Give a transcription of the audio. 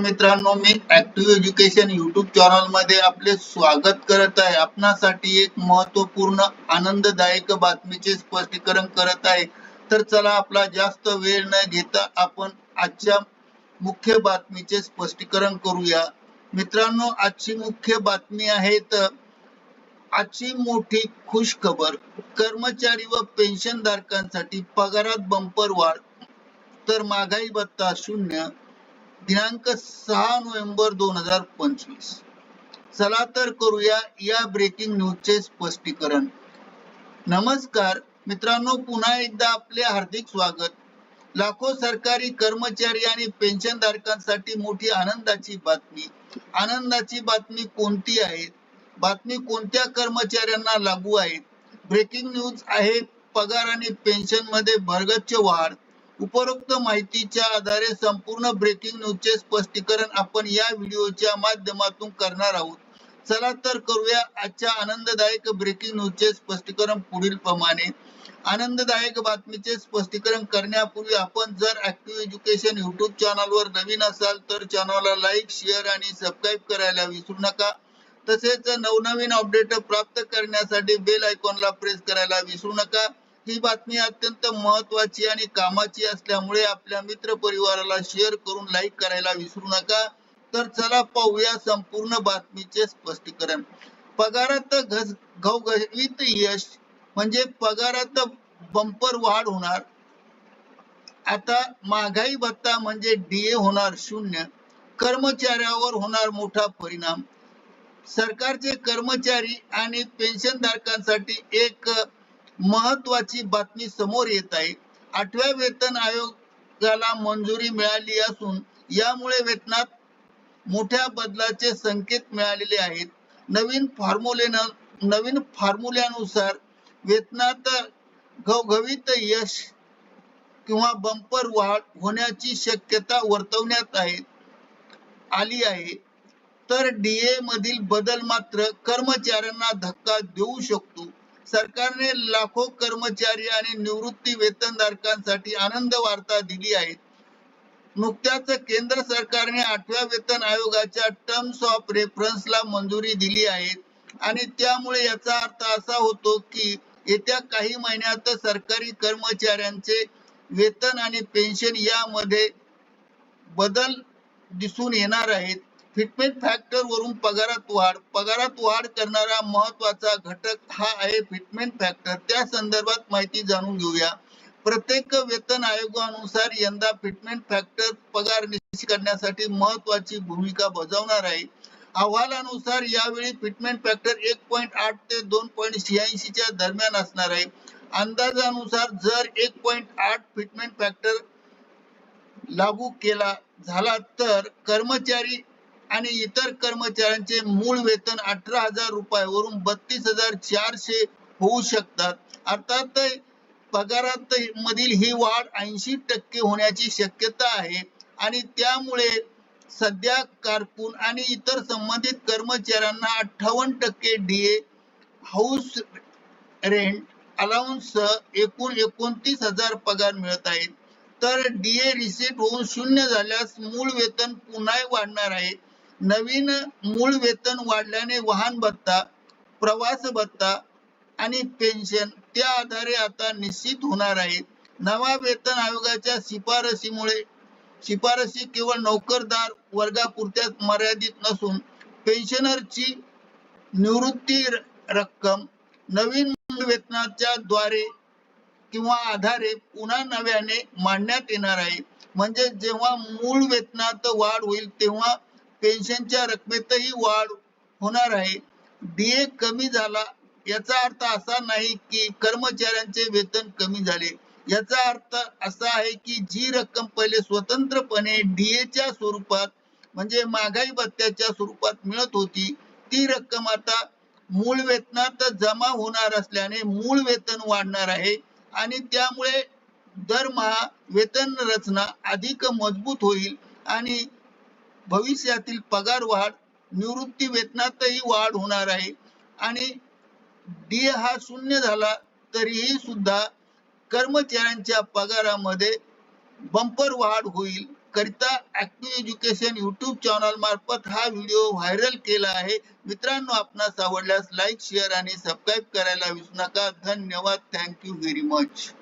मित्रांनो मी active education YouTube चॅनलमध्ये आपले स्वागत करत आहे. आपणासाठी एक महत्त्वपूर्ण आनंददायक बातमीचे स्पष्टीकरण करत आहे. तर चला आपला जास्त वेळ न घेता आपण आजच्या मुख्य बातमीचे स्पष्टीकरण करूया. मित्रांनो आजची मुख्य बातमी आहे तर आजची मोठी खुश खबर कर्मचारी व पेन्शन धारकांसाठी पगारात बंपर वाढ तर महागाई भत्ता शून्य दिनांक सहा नोव्हेंबर दोन हजार पंचवीस. चला तर करूया या ब्रेकिंग न्यूजचे स्पष्टीकरण. नमस्कार मित्रांनो पुन्हा एकदा आपले हार्दिक स्वागत. लाखो सरकारी कर्मचारी आणि पेन्शन धारकांसाठी मोठी आनंदाची बातमी. आनंदाची बातमी कोणती आहे? बातमी कोणत्या कर्मचाऱ्यांना लागू आहे? ब्रेकिंग न्यूज आहे पगार आणि पेन्शनमध्ये भरगच्च वाढ. उपरोक्त माहितीच्या आधारे संपूर्ण ब्रेकिंग न्यूजचे स्पष्टीकरण आपण या व्हिडिओच्या माध्यमातून करणार आहोत. चला तर करूया आजच्या आनंददायक ब्रेकिंग न्यूजचे स्पष्टीकरण पुढील प्रमाणे. आनंददायक बातमीचे स्पष्टीकरण करण्यापूर्वी आपण जर ऍक्टिव्ह एज्युकेशन युट्यूब चॅनलवर नवीन असाल तर चॅनलला लाईक शेअर आणि सबस्क्राईब करायला विसरू नका. तसेच नवनवीन अपडेट प्राप्त करण्यासाठी बेल आयकॉनला प्रेस करायला विसरू नका. ही बातमी अत्यंत महत्वाची आणि कामाची असल्यामुळे आपल्या मित्र परिवाराला शेअर करून लाईक करायला विसरू नका. तर चला पाहूया संपूर्ण बातमीचे स्पष्टीकरण. पगारात घस घवघवीत यश म्हणजे पगारात बंपर वाढ होणार. आता महागाई भत्ता म्हणजे डीए होणार शून्य. कर्मचाऱ्यावर होणार मोठा परिणाम. सरकारचे कर्मचारी आणि पेन्शन धारकांसाठी एक महत्वाची बातमी समोर येत आहे. आठव्या वेतन आयोगाला मंजुरी मिळाली असून यामुळे वेतनात मोठ्या बदलाचे संकेत मिळालेले आहेत. नवीन फॉर्म्युलेनं नवीन फॉर्म्युल्यानुसार वेतनात घवघवीत यश किंवा बंपर वाढ होण्याची शक्यता वर्तवण्यात आहे आली आहे. तर डीए मधील बदल मात्र कर्मचाऱ्यांना धक्का देऊ शकतो. सरकारने लाखो कर्मचारी आणि निवृत्ती वेतनधारकांसाठी आनंद वार्ता दिली आहे. नुकत्याच केंद्र सरकारने आठव्या वेतन आयोगाच्या टर्म्स ऑफ रेफरन्सला मंजुरी दिली आहे. आणि त्यामुळे याचा अर्थ असा होतो की येत्या काही महिन्यात सरकारी कर्मचाऱ्यांचे वेतन आणि पेन्शन यामध्ये बदल दिसून येणार आहेत. फिटमेंट फॅक्टर वरून पगारात वाढ पगारात वाढ करणारा महत्त्वाचा घटक हा आहे फिटमेंट फॅक्टर त्या संदर्भात माहिती जाणून घेऊया. प्रत्येक वेतन आयोगानुसार यंदा फिटमेंट फॅक्टर पगार निश्चित करण्यासाठी महत्वाची भूमिका बजावणार आहे. अहवालानुसार यावेळी फिटमेंट फॅक्टर एक पॉईंट आठ ते दोन पॉईंट शहाऐंशी च्या दरम्यान असणार आहे. अंदाजानुसार जर एक पॉईंट आठ फिटमेंट फॅक्टर लागू केला झाला तर कर्मचारी आणि इतर कर्मचाऱ्यांचे मूळ वेतन अठरा हजार रुपयावरून बत्तीस हजार चारशे होऊ शकतात. अर्थात पगारात मधील ही वाढ ऐंशी टक्के होण्याची शक्यता आहे. आणि त्यामुळे सध्या कारकून आणि इतर संबंधित कर्मचाऱ्यांना अठ्ठावन्न टक्के डीए हाऊस रेंट अलाउन्स एकूण एकोणतीस हजार पगार मिळत आहेत. तर डीए रिसेट होऊन शून्य झाल्यास मूळ वेतन पुन्हा वाढणार आहे. नवीन मूळ वेतन वाढल्याने वाहन भत्ता प्रवास भत्ता आणि पेन्शन त्या आधारे आता निश्चित होणार आहे. नवा वेतन आयोगाच्या शिफारसीमुळे शिफारसी केवळ नोकरदार वर्गापुरत्याच मर्यादित नसून पेन्शनरची निवृत्ती रक्कम नवीन वेतनाच्या द्वारे किंवा आधारे पुन्हा नव्याने मांडण्यात येणार आहे. म्हणजे जेव्हा मूळ वेतनात वाढ होईल तेव्हा पेन्शनच्या रकमेतही वाढ होणार आहे. डीए कमी झाला याचा अर्थ असा नाही की कर्मचाऱ्यांचे वेतन कमी झाले. याचा अर्थ असा आहे की जी रक्कम पहिले स्वतंत्रपणे डीएच्या स्वरूपात म्हणजे महागाई भत्त्याच्या स्वरूपात मिळत होती ती रक्कम आता मूळ वेतनात जमा होणार असल्याने मूळ वेतन वाढणार आहे आणि त्यामुळे दरमहा वेतन रचना अधिक मजबूत होईल आणि भविष्यातील पगार वाढ निवृत्ती वेतनातही वाढ होणार आहे. आणि डी हा शून्य झाला तरीही सुद्धा कर्मचाऱ्यांच्या पगारामध्ये बंपर वाढ होईल. करिता ऍक्टिव्ह एज्युकेशन युट्यूब चॅनल मार्फत हा व्हिडिओ व्हायरल केला आहे. मित्रांनो आपणास आवडल्यास लाईक शेअर आणि सबस्क्राईब करायला विसरू नका. धन्यवाद. Thank you very much